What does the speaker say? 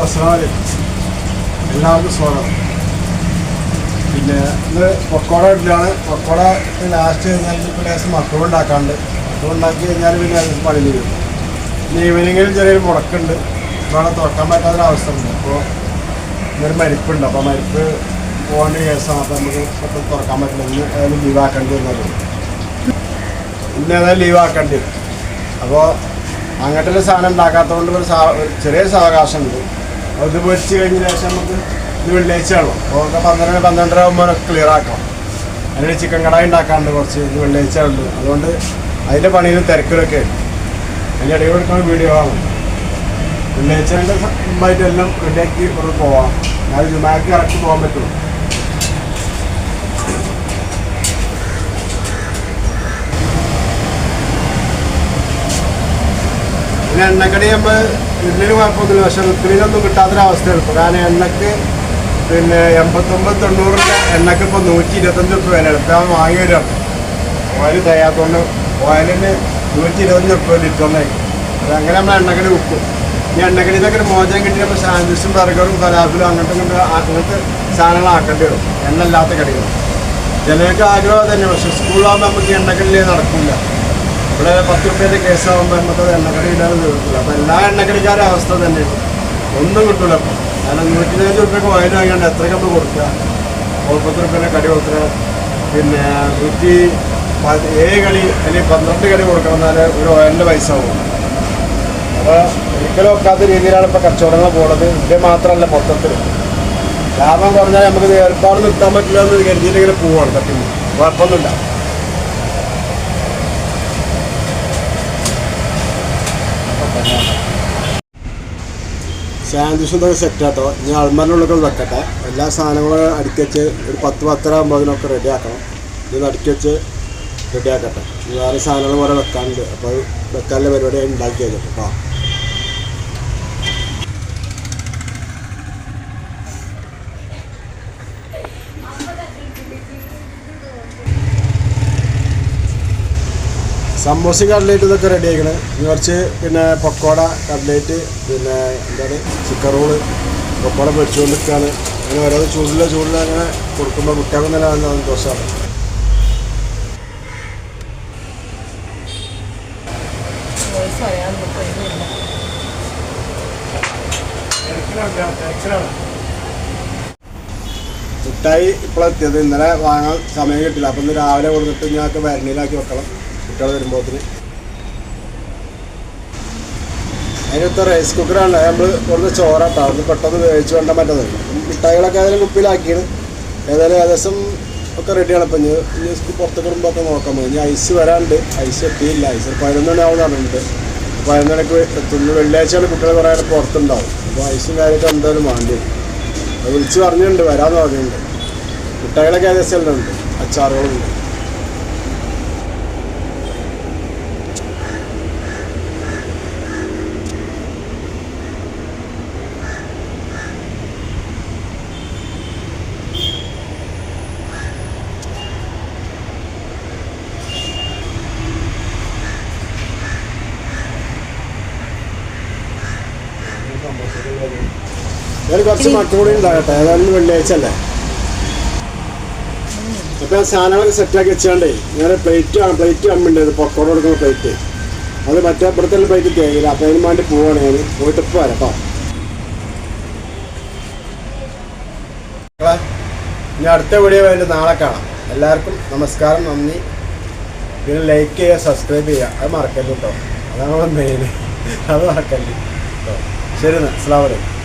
അസ്സലാമലൈക്കും എല്ലാവർക്കും സ്വാഗതം. പിന്നെ ഇന്ന് പക്കോട വീട്ടിലാണ്. പക്കോട ലാസ്റ്റ് കഴിഞ്ഞാൽ ഇപ്പോൾ ലേശം മക്കളും ഉണ്ടാക്കാണ്ട് മക്കളും ഉണ്ടാക്കി കഴിഞ്ഞാൽ പിന്നെ അത് പണി വരും പിന്നെ ഈവനിങ്ങിൽ ചെറിയൊരു മുടക്കുണ്ട്. ഇവിടെ തുറക്കാൻ പറ്റാത്തൊരവസ്ഥ ഉണ്ട് അപ്പോൾ ഇന്നൊരു മരിപ്പുണ്ട്. അപ്പോൾ മരിപ്പ് പോകേണ്ട കേസാണ് അപ്പോൾ നമുക്ക് ഇപ്പോൾ തുറക്കാൻ പറ്റില്ല. ഇന്ന് ഏതായാലും ലീവാക്കേണ്ടി വന്നത് ഇന്ന് ഏതായാലും ലീവാക്കേണ്ടി അപ്പോൾ അങ്ങോട്ടൊരു സാധനം ഉണ്ടാക്കാത്തതുകൊണ്ട് ഒരു ചെറിയ സാവകാശമുണ്ട്. അപ്പോൾ ഇത് പൊരിച്ച് കഴിഞ്ഞ ശേഷം നമുക്ക് ഇത് വെള്ളിയാഴ്ചയാണല്ലോ അപ്പോൾ ഒക്കെ പന്ത്രണ്ട് പന്ത്രണ്ടര ആകുമ്പോൾ ക്ലിയർ ആക്കാം. അതിന് ചിക്കൻ കടായി ഉണ്ടാക്കാറുണ്ട് കുറച്ച് ഇത് വെള്ളിയാഴ്ച ഉണ്ട് അതുകൊണ്ട് അതിന്റെ പണിയിലും തിരക്കിലൊക്കെ ഉണ്ട് അതിന്റെ ഇടയിൽ എടുക്കുന്ന വീഡിയോ ആണ്. വെള്ളിയാഴ്ചന്റെ മുമ്പായിട്ട് എല്ലാം റെഡിയാക്കി ഇവിടെ പോവാം. ഞാൻ ജുമാക്ക് ഇറക്കി പോകാൻ പറ്റുള്ളൂ. പിന്നെ എണ്ണക്കടി നമ്മൾ ഇഡ്ഡലിന് കുഴപ്പമൊന്നുമില്ല. പക്ഷെ റിപ്പിളിനൊന്നും കിട്ടാത്തൊരവസ്ഥയാണ് കാരണം എണ്ണക്ക് പിന്നെ എൺപത്തൊമ്പത് തൊണ്ണൂറിന്റെ എണ്ണക്ക് ഇപ്പോൾ നൂറ്റി ഇരുപത്തഞ്ച് റുപ്യ വില. എടുത്താൽ വാങ്ങി വരാം ഓയിൽ തയ്യാത്തോണ്ട് ഓയിലിന് നൂറ്റി ഇരുപത്തഞ്ച് റുപ്യ ലിറ്ററിനായി അതങ്ങനെ നമ്മൾ എണ്ണക്കടി വിൽക്കും. ഈ എണ്ണക്കടി നിന്നൊക്കെ ഒരു മോചനം കിട്ടി നമ്മൾ സാൻഡ്വിച്ചും ബർഗറും ഫലാഫിലും അങ്ങനത്തെ കൊണ്ട് അങ്ങനത്തെ സാധനങ്ങൾ ആക്കേണ്ടി വരും. എണ്ണ ഇല്ലാത്ത കടികൾ. ചിലർക്ക് ആഗ്രഹം തന്നെ പക്ഷെ സ്കൂളിലാകുമ്പോൾ നമുക്ക് എണ്ണക്കടിയിലേ നടക്കില്ല. ഇവിടെ പത്ത് റുപ്യേന്റെ കേസാകുമ്പോൾ നമുക്ക് എണ്ണക്കടി ഇല്ലാതെ തീർക്കില്ല അപ്പോൾ എല്ലാ എണ്ണക്കടിക്കാരുടെ അവസ്ഥ തന്നെയാണ്. ഒന്നും കിട്ടില്ല അപ്പോൾ കാരണം നൂറ്റി ഇരുപത് റുപ്യക്ക് ഓയിൽ വാങ്ങിയാണ്ട് എത്രയ്ക്ക് നമ്മൾ കൊടുക്കുക മുപ്പത്തി റുപ്യേന്റെ കടി കൊടുക്കുക പിന്നെ നൂറ്റി ഏഴ് കളി അല്ലെങ്കിൽ പന്ത്രണ്ട് കടി കൊടുക്കണം എന്നാലേ ഒരു ഓയിലിന്റെ പൈസ പോകും അപ്പോൾ ഒരിക്കലും ഒക്കാത്ത രീതിയിലാണ് ഇപ്പോൾ കച്ചവടങ്ങൾ പോകുന്നത് ഇത് മാത്രമല്ല മൊത്തത്തിൽ ലാഭം കുറഞ്ഞാൽ നമുക്ക് ഏർപ്പാട് നിർത്താൻ പറ്റില്ല എന്ന് കരുതിയിട്ടെങ്കിലും പോവാണ് തട്ടി കുഴപ്പമൊന്നുമില്ല. സാൻഡ്വിച്ച് എന്തൊക്കെ സെറ്റ് ആട്ടോ ഇനി അൾമറിനുള്ളൊക്കെ വെക്കട്ടെ. എല്ലാ സാധനങ്ങളും അടുക്കി വെച്ച് ഒരു പത്ത് പത്തര ആകുമ്പോഴതിനൊക്കെ റെഡി ആക്കണം. ഇത് അടുക്കി വെച്ച് റെഡി ആക്കട്ടെ. വേറെ സാധനങ്ങൾ കുറെ വെക്കാനുണ്ട്. അപ്പോൾ വെക്കാനുള്ള പരിപാടി ഉണ്ടാക്കി വെച്ചിട്ട് കേട്ടോ. സമോസ കട്ലേറ്റ് ഇതൊക്കെ റെഡി ആക്കണേ കുറച്ച് പിന്നെ പക്കോട കട്ലേറ്റ് പിന്നെ എന്താണ് ചിക്കൻ റോൾ പക്കോട പൊരിച്ചുകൊണ്ടിരിക്കുകയാണ് അങ്ങനെ ഓരോ ചൂടിലെ ചൂടിൽ അങ്ങനെ കൊടുക്കുമ്പോൾ കുട്ടികൾക്ക് നല്ല സന്തോഷമാണ് മിഠായി ഇപ്പോഴെത്തിയത് ഇന്നലെ വാങ്ങാൻ സമയം കിട്ടില്ല അപ്പം ഇന്ന് രാവിലെ കൊടുത്തിട്ട് ഞങ്ങൾക്ക് വരണിയിലാക്കി വെക്കണം. കുട്ടികൾ വരുമ്പോഴത്തിന് അതിനൊത്ത റൈസ് കുക്കറാണ് നമ്മൾ കൊടുത്ത ചോറാട്ടോ. അത് പെട്ടെന്ന് വേവിച്ച് വേണ്ട മറ്റത്. മിഠായികളൊക്കെ അതിൽ കുപ്പിയിലാക്കിയാണ്. ഏതായാലും ഏകദേശം ഒക്കെ റെഡിയാണ് ഇപ്പം ഇനി പുറത്തേക്ക് വരുമ്പോൾ ഒക്കെ പോകും ഇനി ഐസ് വരാണ്ട്. ഐസ് എത്തിയില്ല. ഐസ് പതിനൊന്ന് മണി ആവുന്ന പറഞ്ഞിട്ട് പതിനൊന്ന് മണിക്ക് എത്തുന്നു. വെള്ളിയാഴ്ചയാണ് കുട്ടികൾ കുറേ നേരം പുറത്തുണ്ടാവും. അപ്പോൾ ഐസും കാര്യമൊക്കെ എന്തായാലും വേണ്ടി വരും. അത് വിളിച്ച് പറഞ്ഞിട്ടുണ്ട്. വരാമെന്ന് പറഞ്ഞിട്ടുണ്ട്. മിഠായികളൊക്കെ ഏകദേശം എല്ലാം ഉണ്ട്. അച്ചാറുകളുണ്ട്. ഞാൻ കുറച്ച് മക്കളൂടി ഉണ്ടാകട്ടെ. ഏതായാലും വെള്ളിയാഴ്ച അല്ലേ? അപ്പൊ ആ സാധനങ്ങളൊക്കെ സെറ്റാക്കി വെച്ചാണ്ടേ ഞാൻ പ്ലേറ്റ് ആണ് പ്ലേറ്റ് കമ്മിണ്ടായിരുന്നു പൊക്കോട് കൊടുക്കുന്ന പ്ലേറ്റ് അത് മറ്റേ അപ്പുറത്തെ പ്ലേറ്റ് തേയില്ല അപ്പൊ അതിന് വേണ്ടി പോവാണ് ഞാൻ. പോയിട്ട് ഇപ്പൊ വരാം കേട്ടോ ഇനി അടുത്ത വീഡിയോ വേണ്ടി നാളെ കാണാം. എല്ലാവർക്കും നമസ്കാരം നന്ദി. പിന്നെ ലൈക്ക് ചെയ്യുക സബ്സ്ക്രൈബ് ചെയ്യുക. അത് മറക്കല്ല കേട്ടോ അതാണ് മെയിൻ അത് മറക്കല്ലേ കേട്ടോ ശരി എന്നാൽ. അസ്സാം വലൈക്കും